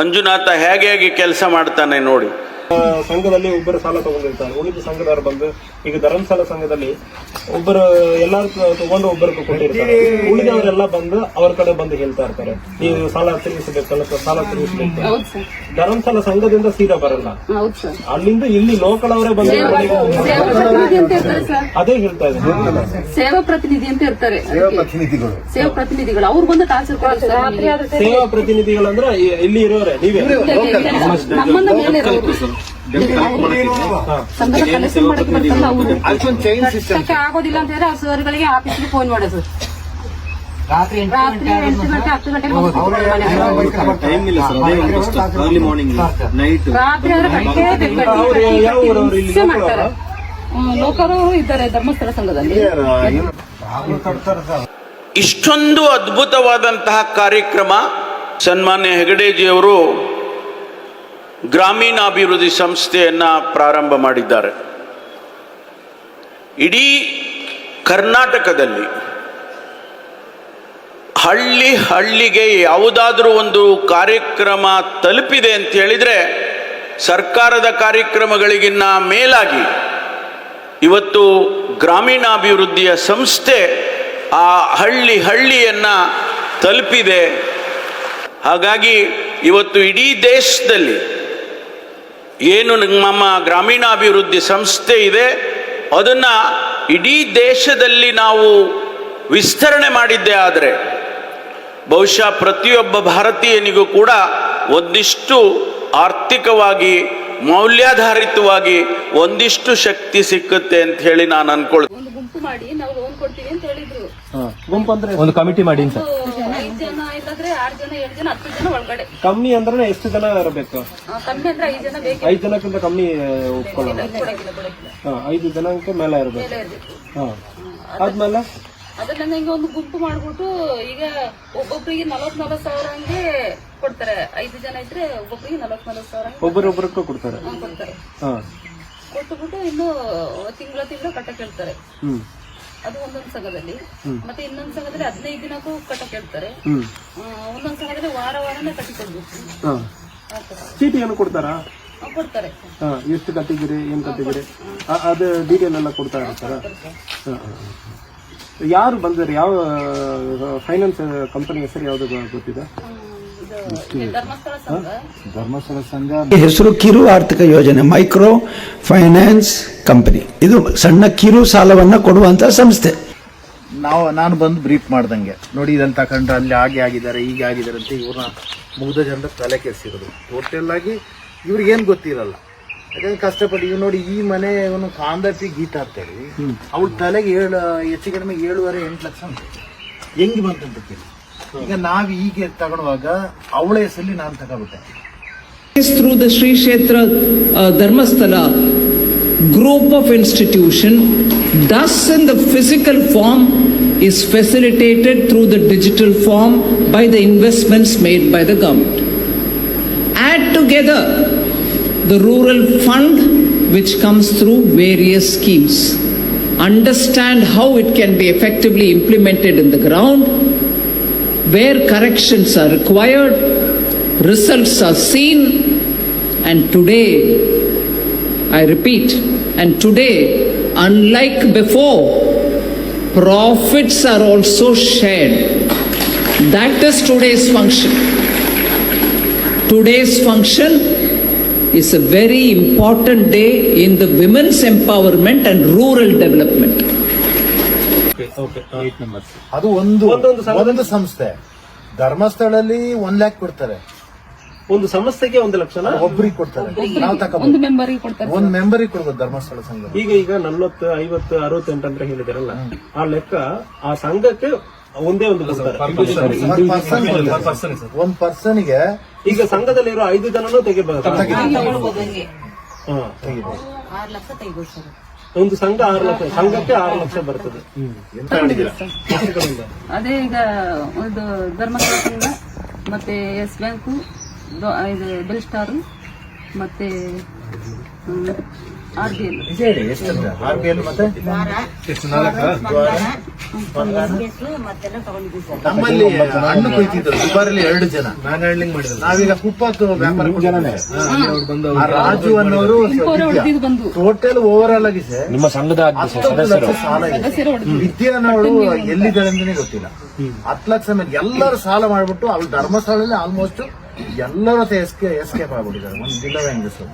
ಮಂಜುನಾಥ ಹೇಗೆ ಹೇಗೆ ಕೆಲಸ ಮಾಡ್ತಾನೆ ನೋಡಿ. ಸಂಘದಲ್ಲಿ ಒಬ್ಬರು ಸಾಲ ತಗೊಂಡಿರ್ತಾರೆ. ಉಳಿದ ಸಂಘದವರು ಬಂದು ಈಗ ಧರ್ಮಸ್ಥಳ ಸಂಘದಲ್ಲಿ ಒಬ್ಬರು ಎಲ್ಲಾರು ತಗೊಂಡು ಒಬ್ಬರು ಕೊಟ್ಟಿರ್ತಾರೆ. ಉಳಿದವರೆಲ್ಲ ಬಂದು ಅವ್ರ ಕಡೆ ಬಂದು ಹೇಳ್ತಾ ಇರ್ತಾರೆ. ನೀವು ಸಾಲ ತಿರುಗಿಸಬೇಕಲ್ಲ ಸಾಲ ತಿರುಗಿಸಬೇಕು ಧರ್ಮಸ್ಥಳ ಸಂಘದಿಂದ ಸೀದಾ ಬರಲ್ಲ. ಹೌದು ಸರ್. ಅಲ್ಲಿಂದ ಇಲ್ಲಿ ಲೋಕಲ್ ಅವರೇ ಬಂದು ಅದೇ ಹೇಳ್ತಾ ಇದ್ದಾರೆ. ಸೇವಾ ಪ್ರತಿನಿಧಿ ಅಂತ ಇರ್ತಾರೆ. ಪ್ರತಿನಿಧಿಗಳು. ಸೇವಾ ಪ್ರತಿನಿಧಿಗಳು. ಅವ್ರು ಬಂದು ಟಾರ್ಚರ್ ಕೊಡ್ತಾರೆ ಸರ್ ಸೇವಾ ಪ್ರತಿನಿಧಿಗಳಂದ್ರೆ ಇಲ್ಲಿ ಇರೋರೆ ನೀವೇ. ನಮ್ಮನ್ನ ಮೇಲೆ. ಸಂಘದ ಕೆಲಸ ಮಾಡಕ್ಕೆ ಅವರು ಆಗೋದಿಲ್ಲ ಅಂತ ಹೇಳಿದ್ರೆ ಅವ್ರ ಸರ್ಗಳಿಗೆ ಆಫೀಸ್ಗೆ ಫೋನ್ ಮಾಡೋದು. ರಾತ್ರಿ ಎಂಟು ಗಂಟೆ ಹತ್ತು ಗಂಟೆ ಟೈಮ್ ಇಲ್ಲ ಸರ್. ಅದೇ ಒಂದು ಕಷ್ಟ ಅರ್ಲಿ ಮಾರ್ನಿಂಗ್ ನೈಟ್ ರಾತ್ರಿ ಆದ್ರೆ ಕಟ್ಟೇ ಬೇಕು ಯಾವ ಊರವ್ರು ಇಲ್ಲಿ? ಮಾಡ್ತಾರೆ. ಲೋಕರು ಇದ್ದಾರೆ ಧರ್ಮಸ್ಥಳ ಸಂಘದಲ್ಲಿ. ಇಷ್ಟೊಂದು ಅದ್ಭುತವಾದಂತಹ ಕಾರ್ಯಕ್ರಮ ಸನ್ಮಾನ್ಯ ಹೆಗಡೆಜಿಯವರು ಗ್ರಾಮೀಣಾಭಿವೃದ್ಧಿ ಸಂಸ್ಥೆಯನ್ನು ಪ್ರಾರಂಭ ಮಾಡಿದ್ದಾರೆ. ಇಡೀ ಕರ್ನಾಟಕದಲ್ಲಿ ಹಳ್ಳಿ ಹಳ್ಳಿಗೆ ಯಾವುದಾದ್ರೂ ಒಂದು ಕಾರ್ಯಕ್ರಮ ತಲುಪಿದೆ ಅಂತ ಹೇಳಿದ್ರೆ ಸರ್ಕಾರದ ಕಾರ್ಯಕ್ರಮಗಳಿಗಿನ್ನ ಮೇಲಾಗಿ ಇವತ್ತು ಗ್ರಾಮೀಣಾಭಿವೃದ್ಧಿಯ ಸಂಸ್ಥೆ ಆ ಹಳ್ಳಿ ಹಳ್ಳಿಯನ್ನ ತಲುಪಿದೆ. ಹಾಗಾಗಿ ಇವತ್ತು ಇಡೀ ದೇಶದಲ್ಲಿ ಏನು ನಮ್ಮ ಗ್ರಾಮೀಣಾಭಿವೃದ್ಧಿ ಸಂಸ್ಥೆ ಇದೆ ಅದನ್ನ ಇಡೀ ದೇಶದಲ್ಲಿ ನಾವು ವಿಸ್ತರಣೆ ಮಾಡಿದ್ದೆ ಆದರೆ ಬಹುಶಃ ಪ್ರತಿಯೊಬ್ಬ ಭಾರತೀಯನಿಗೂ ಕೂಡ ಒಂದಿಷ್ಟು ಆರ್ಥಿಕವಾಗಿ ಮೌಲ್ಯಾಧಾರಿತವಾಗಿ ಒಂದಿಷ್ಟು ಶಕ್ತಿ ಸಿಕ್ಕುತ್ತೆ ಅಂತ ಹೇಳಿ ನಾನು ಅನ್ಕೊಳ್ತೀನಿ. ಒಂದು ಗುಂಪು ಮಾಡಿ ನಾವು ಲೋನ್ ಕೊಡ್ತೀವಿ ಅಂತ ಹೇಳಿದ್ರು. ಗುಂಪು ಅಂದ್ರೆ ಒಂದು ಕಮಿಟಿ ಮಾಡಿ ಅಂತ. ಜನ ಇಲ್ಲಾಂದ್ರೆ ಆರ್ ಜನ ಏಳು ಜನ ಹತ್ತು ಜನ ಒಳಗಡೆ. ಕಮ್ಮಿ ಅಂದ್ರೆ ಎಷ್ಟು ಜನ ಇರಬೇಕು? ಆ, ಕಮ್ಮಿ ಅಂದ್ರೆ ಐದು ಜನ ಬೇಕು ಐದು ಜನಕ್ಕಿಂತ ಕಮ್ಮಿ ಒಪ್ಕೊಳ್ಳಲ್ಲ ಕೊಡಂಗಿಲ್ಲ ಕೊಡಂಗಿಲ್ಲ ಹಾ, ಐದು ಜನಕ್ಕೆ ಮೇಲೆ ಇರಬೇಕು. ಇರ್ಬೇಕು. ಹಾ. ಆದ್ಮೇಲೆ? ಅದನ್ನ ಹಿಂಗೆ ಒಂದು ಗುಂಪು ಮಾಡ್ಬಿಟ್ಟು ಈಗ ಒಬ್ಬೊಬ್ರಿಗೆ ನಲವತ್ ನಲವತ್ ಸಾವಿರ ಹಂಗೆ ಕೊಡ್ತಾರೆ. ಐದು ಜನ ಇದ್ರೆ ಒಬ್ಬೊಬ್ರಿಗೆ ನಲವತ್ ನಲವತ್ ಸಾವಿರ ಹಂಗೆ ಒಬ್ಬರೊಬ್ಬರಕ್ಕೂ ಕೊಡ್ತಾರೆ. ಕೊಡ್ತಾರೆ. ಹಾ. ಕೊಟ್ಟುಬಿಟ್ಟು ಇನ್ನು ತಿಂಗಳ ತಿಂಗಳ ಕಟ್ಟ ಕೇಳ್ತಾರೆ. ಹ್ಮ್. ಅದು ಒಂದೊಂದು ಸಂಘದಲ್ಲಿ. ಮತ್ತೆ ಇನ್ನೊಂದು ಸಂಘದಲ್ಲಿ ಹದಿನೈದು ದಿನಕ್ಕೂ ಕಟ್ಟ ಹೇಳ್ತಾರೆ ಒಂದೊಂದು ಸಂಘದಲ್ಲಿ ವಾರ ವಾರನೇ ಕಟ್ಟಿ ಕೊಡ್ಬೇಕು. ಆ ಥರ. ಚೀಟಿ ಏನು ಕೊಡ್ತಾರಾ? ಕೊಡ್ತಾರೆ. ಎಷ್ಟು ಕಟ್ಟಿದ್ದೀರಿ ಏನ್ ಕಟ್ಟಿದ್ದೀರಿ? ಅದು ಡೀಟೇಲ್ ಎಲ್ಲ ಕೊಡ್ತಾ ಇರ್ತಾರ? ಯಾರು ಬಂದಿರಿ ಯಾವ ಫೈನಾನ್ಸ್ ಕಂಪನಿ ಹೆಸರು ಯಾವ್ದು ಗೊತ್ತಿದೆ? ಧರ್ಮಸ್ಥಳ ಸಂಘ? ಹೆಸರು ಕಿರು ಆರ್ಥಿಕ ಯೋಜನೆ ಮೈಕ್ರೋ ಫೈನಾನ್ಸ್ ಕಂಪನಿ. ಇದು ಸಣ್ಣ ಕಿರು ಸಾಲವನ್ನ ಕೊಡುವಂತ ಸಂಸ್ಥೆ. ನಾವು ನಾನು ಬಂದು ಬ್ರೀಫ್ ಮಾಡ್ದಂಗೆ. ನೋಡಿ ಇದನ್ನು ತಗೊಂಡ್ರೆ ಅಲ್ಲಿ ಹಾಗೆ ಆಗಿದ್ದಾರೆ ಈಗ ಆಗಿದ್ದಾರೆ ಅಂತ ಇವ್ರನ್ನ ಮುಗ್ದ ಜನರ ತಲೆ ಕೆಸಿರೋದು ಟೋಟಲ್ ಆಗಿ ಇವ್ರಿಗೆ ಏನು ಗೊತ್ತಿರಲ್ಲ. ಯಾಕಂದ್ರೆ ಕಷ್ಟಪಟ್ಟು ಇವ್ ನೋಡಿ ಈ ಮನೆ ಇವನು ಕಾಂದಪ್ಪಿ ಗೀತ ಅಂತೇಳಿ ಅವ್ಳ ತಲೆಗೆ ಏಳು ಹೆಚ್ಚು ಕಡಿಮೆ ಏಳುವರೆ ಎಂಟು ಲಕ್ಷ ಹೆಂಗ್ ಬಂತಂತ ಕೇಳಿ. ಈಗ ನಾವು ಹೀಗೆ ತಗೊಳ್ಳುವಾಗ ಅವಳ ಹೆಸರಲ್ಲಿ ನಾನು ತಗೊಬಿಟ್ಟೆ through the Shri Kshetra Dharmasthala group of institution thus in the physical form is facilitated through the digital form by the investments made by the government add together the rural fund which comes through various schemes understand how it can be effectively implemented in the ground where corrections are required, results are seen, and today, I repeat, and today, unlike before, profits are also shared. That is today's function. Today's function is a very important day in the women's empowerment and rural development. Okay ಅದು ಒಂದು. ಒಂದೊಂದು ಸಂಘ- ಒಂದು ಸಂಸ್ಥೆ. ಧರ್ಮಸ್ಥಳಲ್ಲಿ ಒಂದ್ lac ಕೊಡ್ತಾರೆ. ಒಂದು ಸಂಸ್ಥೆಗೆ ಒಂದು ಲಕ್ಷನ? ಒಬ್ರಿಗೆ ಕೊಡ್ತಾರೆ. ನಾವು ಒಂದು ತಗೋಬಹುದು ಮೆಂಬರಿಗೆ ಕೊಡ್ತಾರೆ ಒಂದ್ ಮೆಂಬರಿಗೆ ಕೊಡ್ಬೋದು ಧರ್ಮಸ್ಥಳ ಸಂಘ. ಈಗ ಈಗ ನಲ್ವತ್ತು ಐವತ್ತು ಅರವತ್ತೆಂಟು ಅಂತ ಹೇಳಿದಾರಲ್ಲ ಆ ಲೆಕ್ಕ ಆ ಸಂಘಕ್ಕೆ ಒಂದೇ ಒಂದು ಕೊಡ್ತಾರೆ. ಒಂದ್ ಪರ್ಸನ್ಗೆ ಈಗ ಸಂಘದಲ್ಲಿರೋ ಐದು ಜನನು ತೆಗಿಬಹುದು ಹಾ. ಆರು ಲಕ್ಷ ತೆಗಿಬೋದು ಸರ್. ಒಂದು ಸಂಘ ಆರು ಲಕ್ಷ ಸಂಘಕ್ಕೆ ಆರು ಲಕ್ಷ ಬರ್ತದೆ. ಅದೇ ಈಗ ಒಂದು ಧರ್ಮಸ್ಥಳ ಸಂಘ ಮತ್ತೆ ಎಸ್ ಬ್ಯಾಂಕು ದೊ- ಇದು ಬೆಲ್ ಸ್ಟಾರು ಮತ್ತೆ ನಿಜ ಹೇಳಿ ಎಷ್ಟಂತ ಆರ್ ಬಿ ಎಲ್ ಮತ್ತೆ ನಮ್ಮಲ್ಲಿ ಹಣ್ಣು ಕೊಯ್ತಿದ್ರು. ದುಬಾರಿಲಿ ಎರಡು ಜನ. ನಾನು ಹ್ಯಾಂಡ್ಲಿಂಗ್ ಮಾಡಿದ್ರು ನಾವೀಗ ಕುಪ್ಪತ್ತು ವ್ಯಾಪಾರ ಜನನೇ. ಆ ರಾಜು ಅನ್ನೋರು ಟೋಟಲ್ ಓವರ್ ಆಲ್ ಆಗಿ ಸರ್ ನಿಮ್ಮ ಸಂಘದ ಸಾಲ ಇದೆ. ವಿದ್ಯಾ ಅನ್ನೋಳು ಎಲ್ಲಿದ್ದಾಳೆ ಗೊತ್ತಿಲ್ಲ. ಹತ್ತು ಲಕ್ಷ ಮೇಲೆ ಎಲ್ಲರೂ ಸಾಲ ಮಾಡ್ಬಿಟ್ಟು ಅವ್ಳು ಧರ್ಮಸ್ಥಳದಲ್ಲಿ ಆಲ್ಮೋಸ್ಟ್ ಎಲ್ಲರ ಎಸ್ಕೆ ಎಸ್ಕೇಪ್ ಆಗ್ಬಿಟ್ಟಿದ್ದಾರೆ. ಒಂದು ದಿನವೇ ಹೆಂಗಸರು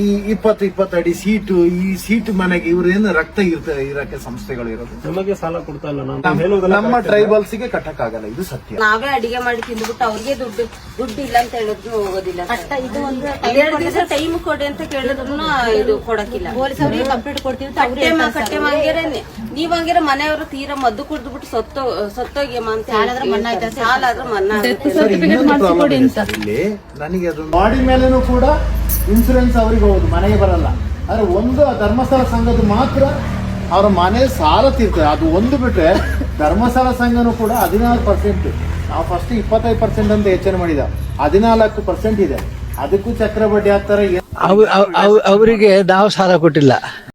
ಈ ಇಪ್ಪತ್ತು ಇಪ್ಪತ್ತು ಅಡಿ ಸೀಟು ಈ ಸೀಟ್ ಮನೆಗೆ ಇವ್ರೇನು ರಕ್ತ ಇರ್ತದೆ ಇರಕ್ಕೆ ಸಂಸ್ಥೆಗಳು ಇರೋದು. ನಮಗೆ ಸಾಲ ಕೊಡ್ತಾ ಇಲ್ಲ. ನಾನು ನಮ್ಮ ಟ್ರೈಬಲ್ಸ್ಗೆ ಕಟ್ಟಕ್ಕಾಗಲ್ಲ ಇದು ಸತ್ಯ. ನಾವೇ ಅಡಿಗೆ ಮಾಡಿ ತಿಂದ್ಬಿಟ್ಟು ಅವ್ರಿಗೆ ದುಡ್ಡು ದುಡ್ಡು ಇಲ್ಲ ಅಂತ ಹೇಳಿದ್ರು ಹೋಗೋದಿಲ್ಲ. ಇದು ಒಂದು ಎರಡು ದಿವಸ ಟೈಮ್ ಕೊಡಿ ಅಂತ ಕೇಳಿದ್ರು ಇದು ಕೊಡಕ್ಕಿಲ್ಲ. ಪೊಲೀಸರಿಗೆ ಕಂಪ್ಲೇಂಟ್ ಕೊಡ್ತೀವಿ ಕಟ್ಟೆ ಕಟ್ಟೆ ನೀವ್ ಹಂಗಿರ ಮನೆಯವರು ತೀರಾ ಮದ್ದು ಕುಡ್ದ್ಬಿಟ್ಟು ಸತ್ತೋ ಸತ್ತೋಗ್ಯಮ್ಮ ಅಂತ ಸಾಲಾದ್ರೆ ಮನ್ನಾ ಆಯ್ತಾ ಸರ್? ಸಾಲ ಆದ್ರೆ ಮನ್ನಾ ಸರ್ಟಿಫಿಕೇಟ್ ಮಾಡಿಸಿಕೊಡಿ ಅಂತ. ಇಲ್ಲಿ. ನನಗೆ ಅದು ಬಾಡಿ ಮೇಲೇನೂ ಕೂಡ ಇನ್ಸೂರೆನ್ಸ್ ಅವರಿಗೆ ಹೋಗೋದು ಮನೆಗೆ ಬರಲ್ಲ. ಆದರೆ ಒಂದು ಧರ್ಮಸ್ಥಳ ಸಂಘದ ಮಾತ್ರ ಅವರ ಮನೆ ಸಾಲ ತೀರ್ತದೆ. ಅದು ಒಂದು ಬಿಟ್ಟರೆ ಧರ್ಮಸ್ಥಳ ಸಂಘನೂ ಕೂಡ ಹದಿನಾಲ್ಕು ಪರ್ಸೆಂಟ್ ನಾವು ಫಸ್ಟ್ ಇಪ್ಪತ್ತೈದು ಪರ್ಸೆಂಟ್ ಅಂತ ಯೋಚನೆ ಮಾಡಿದ. ಹದಿನಾಲ್ಕು ಪರ್ಸೆಂಟ್ ಇದೆ. ಅದಕ್ಕೂ ಚಕ್ರ ಬಡ್ಡಿ ಹಾಕ್ತಾರೆ ಅವರಿಗೆ ನಾವು ಸಾಲ ಕೊಟ್ಟಿಲ್ಲ.